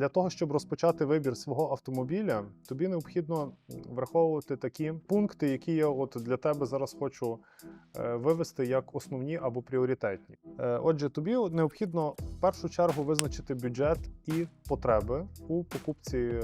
Для того, щоб розпочати вибір свого автомобіля, тобі необхідно враховувати такі пункти, які я от для тебе зараз хочу е, вивести як основні або пріоритетні. Е, Отже, тобі необхідно в першу чергу визначити бюджет і потреби у покупці е,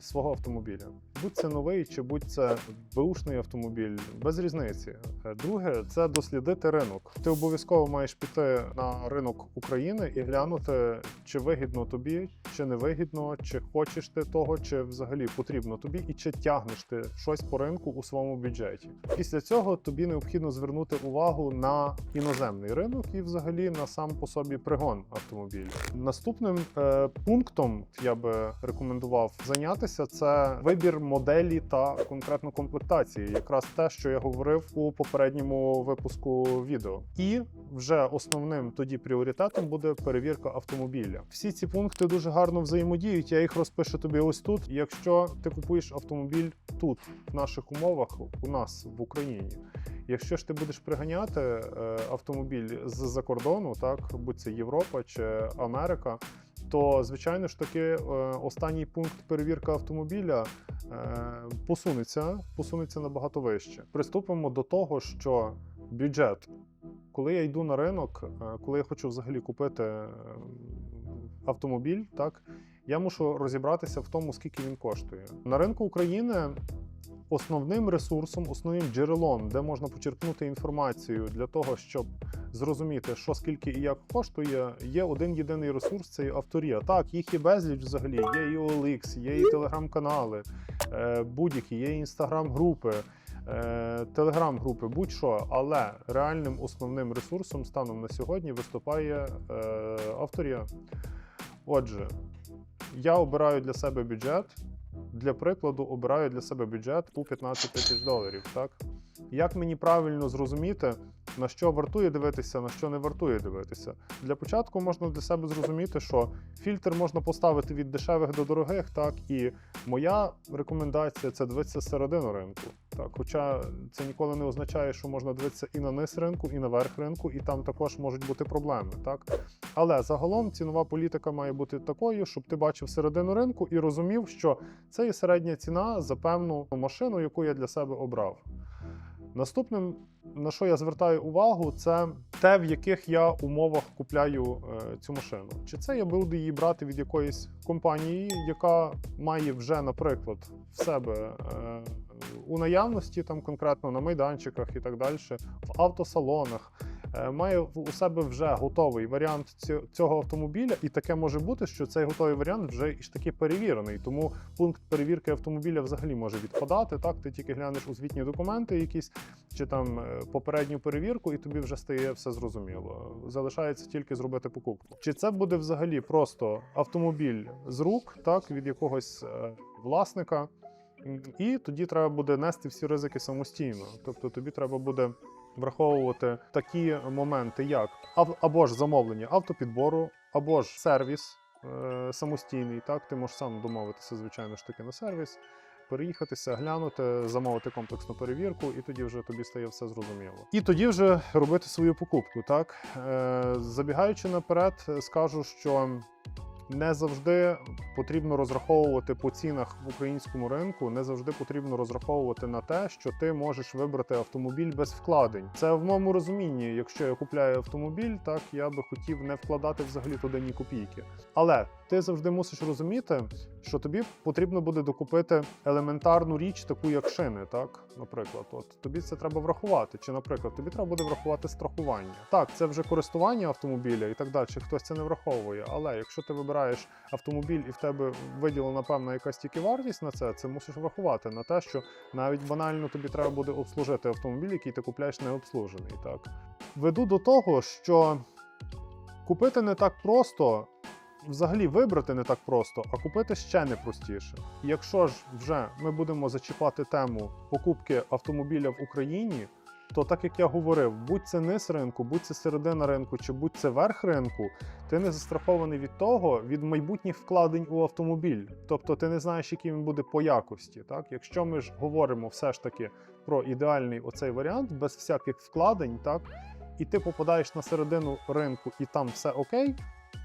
свого автомобіля. Будь це новий чи будь це беушний автомобіль, без різниці. Друге, це дослідити ринок. Ти обов'язково маєш піти на ринок України і глянути, чи вигідно тобі, чи не вигідно, чи хочеш ти того, чи взагалі потрібно тобі, і чи тягнеш ти щось по ринку у своєму бюджеті. Після цього тобі необхідно звернути увагу на іноземний ринок і взагалі на сам по собі пригон автомобілів. Наступним е, пунктом я би рекомендував зайнятися це вибір моделі та конкретно комплектації, якраз те, що я говорив у попередньому випуску відео. І вже основним тоді пріоритетом буде перевірка автомобіля. Всі ці пункти дуже гарно взаємодіють. Я їх розпишу тобі ось тут. Якщо ти купуєш автомобіль тут, в наших умовах, у нас в Україні. Якщо ж ти будеш приганяти е, автомобіль з-за кордону, так будь це Європа чи Америка, то звичайно ж таки е, останній пункт перевірка автомобіля е, посунеться, посунеться набагато вище. Приступимо до того, що бюджет. Коли я йду на ринок, е, коли я хочу взагалі купити автомобіль, так я мушу розібратися в тому, скільки він коштує. На ринку України основним ресурсом, основним джерелом, де можна почерпнути інформацію для того, щоб зрозуміти, що скільки і як коштує, є один єдиний ресурс це авторія. Так, їх є безліч взагалі. Є і OLX, є і телеграм-канали, е, будь-які, є інстаграм-групи. е, Телеграм-групи, будь-що, але реальним основним ресурсом станом на сьогодні виступає е, авторія. Отже, я обираю для себе бюджет. Для прикладу, обираю для себе бюджет у 15 тисяч доларів. Так? Як мені правильно зрозуміти, на що вартує дивитися, на що не вартує дивитися? Для початку можна для себе зрозуміти, що фільтр можна поставити від дешевих до дорогих, так і моя рекомендація це дивитися середину ринку. Так, хоча це ніколи не означає, що можна дивитися і на низ ринку, і на верх ринку, і там також можуть бути проблеми. Так? Але загалом цінова політика має бути такою, щоб ти бачив середину ринку і розумів, що це є середня ціна за певну машину, яку я для себе обрав. Наступним, на що я звертаю увагу, це те, в яких я умовах купляю е, цю машину. Чи це я буду її брати від якоїсь компанії, яка має вже, наприклад, в себе е, у наявності, там конкретно на майданчиках і так далі, в автосалонах. Е, Має у себе вже готовий варіант цього автомобіля, і таке може бути, що цей готовий варіант вже і ж таки перевірений. Тому пункт перевірки автомобіля взагалі може відпадати. Так, ти тільки глянеш у звітні документи, якісь чи там е, попередню перевірку, і тобі вже стає все зрозуміло. Залишається тільки зробити покупку. Чи це буде взагалі просто автомобіль з рук, так від якогось е, власника? І тоді треба буде нести всі ризики самостійно. Тобто тобі треба буде враховувати такі моменти, як або ж замовлення автопідбору, або ж сервіс е, самостійний. Так, ти можеш сам домовитися, звичайно ж таки, на сервіс, переїхатися, глянути, замовити комплексну перевірку, і тоді вже тобі стає все зрозуміло. І тоді вже робити свою покупку. Так, е, забігаючи наперед, скажу, що не завжди потрібно розраховувати по цінах в українському ринку, не завжди потрібно розраховувати на те, що ти можеш вибрати автомобіль без вкладень. Це в моєму розумінні, якщо я купляю автомобіль, так я би хотів не вкладати взагалі туди ні копійки. Але ти завжди мусиш розуміти, що тобі потрібно буде докупити елементарну річ, таку як шини, так, наприклад, от тобі це треба врахувати. Чи, наприклад, тобі треба буде врахувати страхування. Так, це вже користування автомобіля і так далі. Хтось це не враховує. Але якщо ти вибираєш автомобіль і в тебе виділена певна якась тільки вартість на це, це мусиш врахувати на те, що навіть банально тобі треба буде обслужити автомобіль, який ти купляєш не обслужений. Так веду до того, що купити не так просто. Взагалі вибрати не так просто, а купити ще не простіше. Якщо ж вже ми будемо зачіпати тему покупки автомобіля в Україні, то так як я говорив, будь це низ ринку, будь це середина ринку, чи будь це верх ринку, ти не застрахований від того, від майбутніх вкладень у автомобіль. Тобто ти не знаєш, який він буде по якості. Так? Якщо ми ж говоримо все ж таки про ідеальний оцей варіант, без всяких вкладень, так, і ти попадаєш на середину ринку і там все окей,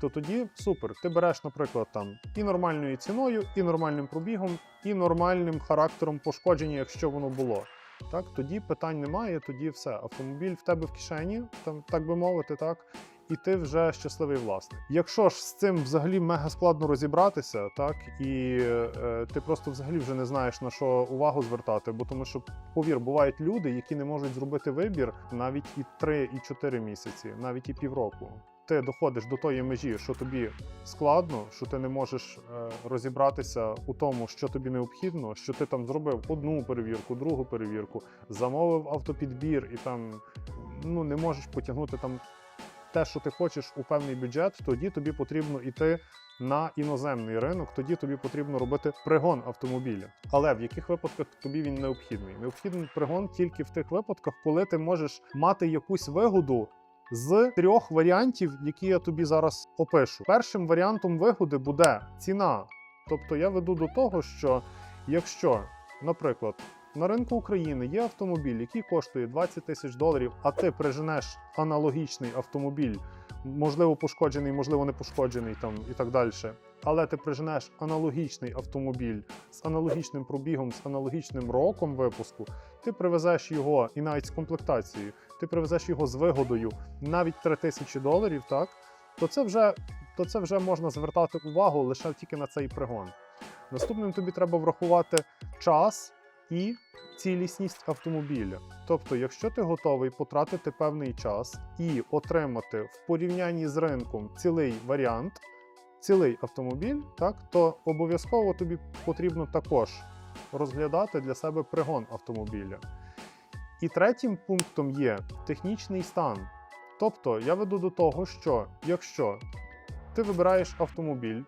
то тоді супер. Ти береш, наприклад, там і нормальною ціною, і нормальним пробігом, і нормальним характером пошкодження, якщо воно було. Так, тоді питань немає, тоді все. Автомобіль в тебе в кишені, там так би мовити, так. І ти вже щасливий власник. Якщо ж з цим взагалі мега складно розібратися, так і е, ти просто взагалі вже не знаєш на що увагу звертати, бо тому що повір, бувають люди, які не можуть зробити вибір навіть і 3, і 4 місяці, навіть і півроку. Ти доходиш до тої межі, що тобі складно, що ти не можеш е, розібратися у тому, що тобі необхідно, що ти там зробив одну перевірку, другу перевірку, замовив автопідбір і там ну не можеш потягнути там те, що ти хочеш у певний бюджет, тоді тобі потрібно йти на іноземний ринок, тоді тобі потрібно робити пригон автомобіля. Але в яких випадках тобі він необхідний? Необхідний пригон тільки в тих випадках, коли ти можеш мати якусь вигоду. З трьох варіантів, які я тобі зараз опишу. Першим варіантом вигоди буде ціна. Тобто я веду до того, що якщо, наприклад, на ринку України є автомобіль, який коштує 20 тисяч доларів, а ти приженеш аналогічний автомобіль, можливо, пошкоджений, можливо, не пошкоджений там і так далі. Але ти приженеш аналогічний автомобіль з аналогічним пробігом, з аналогічним роком випуску, ти привезеш його і навіть з комплектацією, ти привезеш його з вигодою навіть 3 тисячі доларів, так то це вже то це вже можна звертати увагу лише тільки на цей пригон. Наступним тобі треба врахувати час і цілісність автомобіля. Тобто, якщо ти готовий потратити певний час і отримати в порівнянні з ринком цілий варіант, цілий автомобіль, так, то обов'язково тобі потрібно також розглядати для себе пригон автомобіля. І третім пунктом є технічний стан. Тобто, я веду до того, що якщо ти вибираєш автомобіль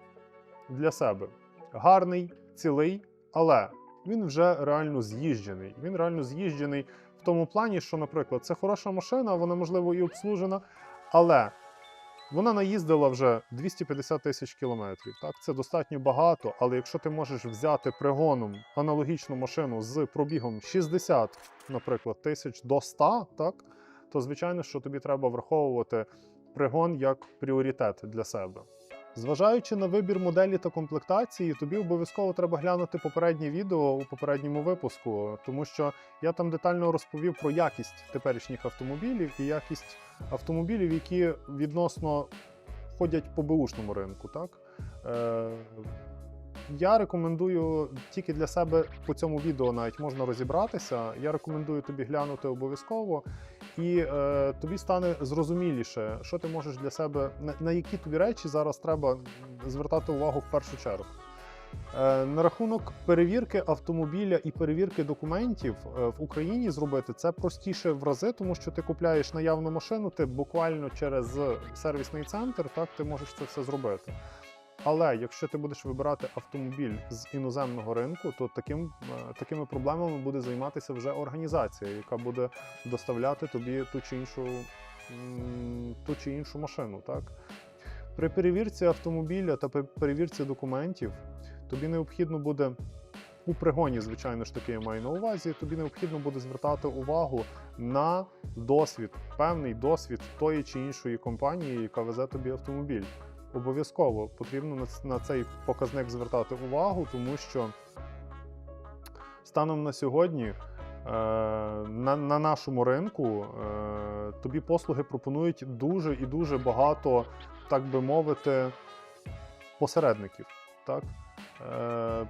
для себе гарний, цілий, але він вже реально з'їжджений. Він реально з'їжджений в тому плані, що, наприклад, це хороша машина, вона можливо і обслужена, але вона наїздила вже 250 тисяч кілометрів. Так, це достатньо багато. Але якщо ти можеш взяти пригоном аналогічну машину з пробігом 60, наприклад, тисяч до 100, так, то звичайно, що тобі треба враховувати пригон як пріоритет для себе. Зважаючи на вибір моделі та комплектації, тобі обов'язково треба глянути попереднє відео у попередньому випуску, тому що я там детально розповів про якість теперішніх автомобілів і якість автомобілів, які відносно ходять по беушному ринку. Так? Е, я рекомендую тільки для себе по цьому відео навіть можна розібратися. Я рекомендую тобі глянути обов'язково, і е, тобі стане зрозуміліше, що ти можеш для себе, на, на які тобі речі зараз треба звертати увагу в першу чергу. Е, на рахунок перевірки автомобіля і перевірки документів е, в Україні зробити це простіше в рази, тому що ти купляєш наявну машину, ти буквально через сервісний центр, так ти можеш це все зробити. Але якщо ти будеш вибирати автомобіль з іноземного ринку, то таким, е, такими проблемами буде займатися вже організація, яка буде доставляти тобі ту чи іншу, ту чи іншу машину. Так? При перевірці автомобіля та при перевірці документів тобі необхідно буде у пригоні, звичайно ж таки, я маю на увазі, тобі необхідно буде звертати увагу на досвід, певний досвід тої чи іншої компанії, яка везе тобі автомобіль. Обов'язково потрібно на цей показник звертати увагу, тому що станом на сьогодні е, на, на нашому ринку е, тобі послуги пропонують дуже і дуже багато, так би мовити, посередників. Так? Е,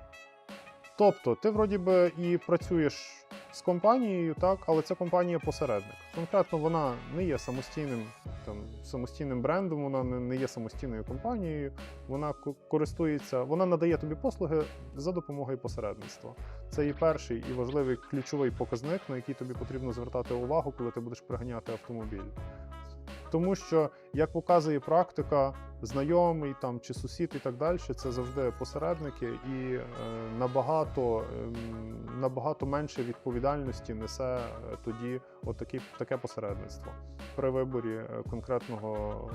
тобто, ти вроді би і працюєш з компанією, так, але ця компанія посередник. Конкретно вона не є самостійним там, самостійним брендом, вона не, є самостійною компанією, вона користується, вона надає тобі послуги за допомогою посередництва. Це і перший і важливий ключовий показник, на який тобі потрібно звертати увагу, коли ти будеш приганяти автомобіль. Тому що, як показує практика, знайомий там чи сусід і так далі, це завжди посередники, і е, набагато, ем, набагато менше відповідальності несе е, тоді отакі, таке посередництво при виборі е, конкретного,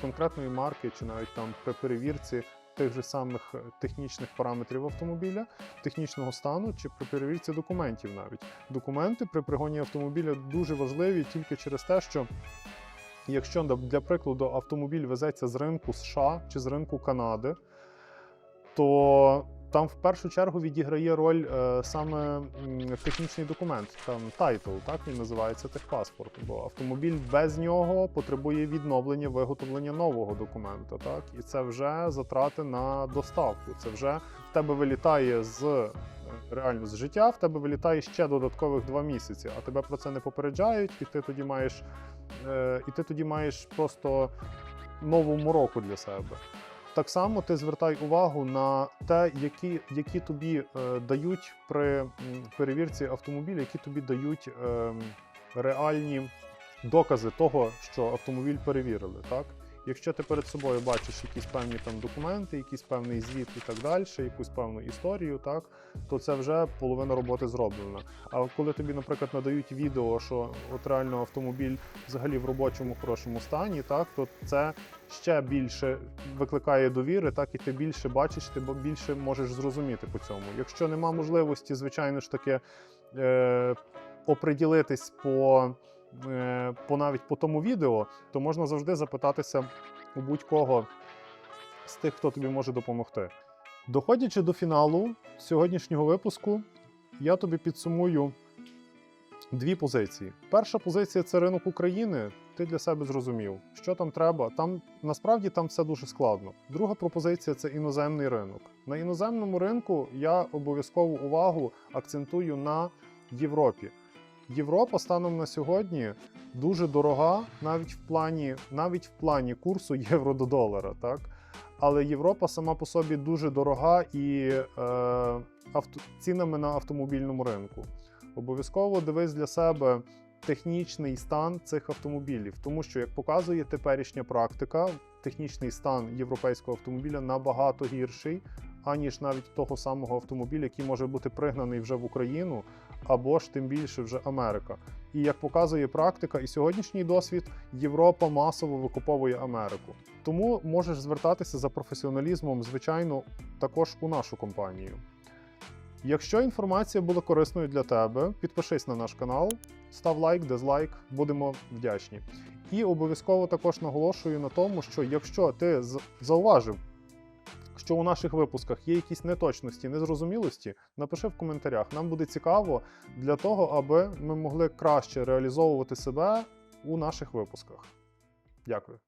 конкретної марки, чи навіть там при перевірці тих же самих е, технічних параметрів автомобіля, технічного стану, чи при перевірці документів навіть. Документи при пригоні автомобіля дуже важливі тільки через те, що Якщо для прикладу автомобіль везеться з ринку США чи з ринку Канади, то там в першу чергу відіграє роль е, саме технічний документ, там тайтл, так він називається техпаспорт. Бо автомобіль без нього потребує відновлення, виготовлення нового документа. Так, і це вже затрати на доставку. Це вже в тебе вилітає з реально з життя, в тебе вилітає ще додаткових два місяці, а тебе про це не попереджають, і ти тоді маєш, е, і ти тоді маєш просто нову мороку для себе. Так само ти звертай увагу на те, які, які тобі е, дають при перевірці автомобіля, які тобі дають е, реальні докази того, що автомобіль перевірили. Так? Якщо ти перед собою бачиш якісь певні там документи, якийсь певний звіт і так далі, якусь певну історію, так, то це вже половина роботи зроблена. А коли тобі, наприклад, надають відео, що от реально автомобіль взагалі в робочому хорошому стані, так, то це ще більше викликає довіри, так і ти більше бачиш, ти більше можеш зрозуміти по цьому. Якщо нема можливості, звичайно ж таки, е, оприділитись по, по навіть по тому відео, то можна завжди запитатися у будь-кого з тих, хто тобі може допомогти. Доходячи до фіналу сьогоднішнього випуску, я тобі підсумую дві позиції. Перша позиція це ринок України. Ти для себе зрозумів, що там треба. Там насправді там все дуже складно. Друга пропозиція це іноземний ринок. На іноземному ринку я обов'язкову увагу акцентую на Європі. Європа станом на сьогодні дуже дорога, навіть в плані, навіть в плані курсу євро до долара. Так? Але Європа сама по собі дуже дорога і е, авто, цінами на автомобільному ринку. Обов'язково дивись для себе технічний стан цих автомобілів, тому що, як показує теперішня практика, технічний стан європейського автомобіля набагато гірший, аніж навіть того самого автомобіля, який може бути пригнаний вже в Україну, або ж тим більше вже Америка. І як показує практика, і сьогоднішній досвід, Європа масово викуповує Америку. Тому можеш звертатися за професіоналізмом, звичайно, також у нашу компанію. Якщо інформація була корисною для тебе, підпишись на наш канал, став лайк, дизлайк, будемо вдячні. І обов'язково також наголошую на тому, що якщо ти зауважив, що у наших випусках є якісь неточності, незрозумілості, напиши в коментарях. Нам буде цікаво для того, аби ми могли краще реалізовувати себе у наших випусках. Дякую.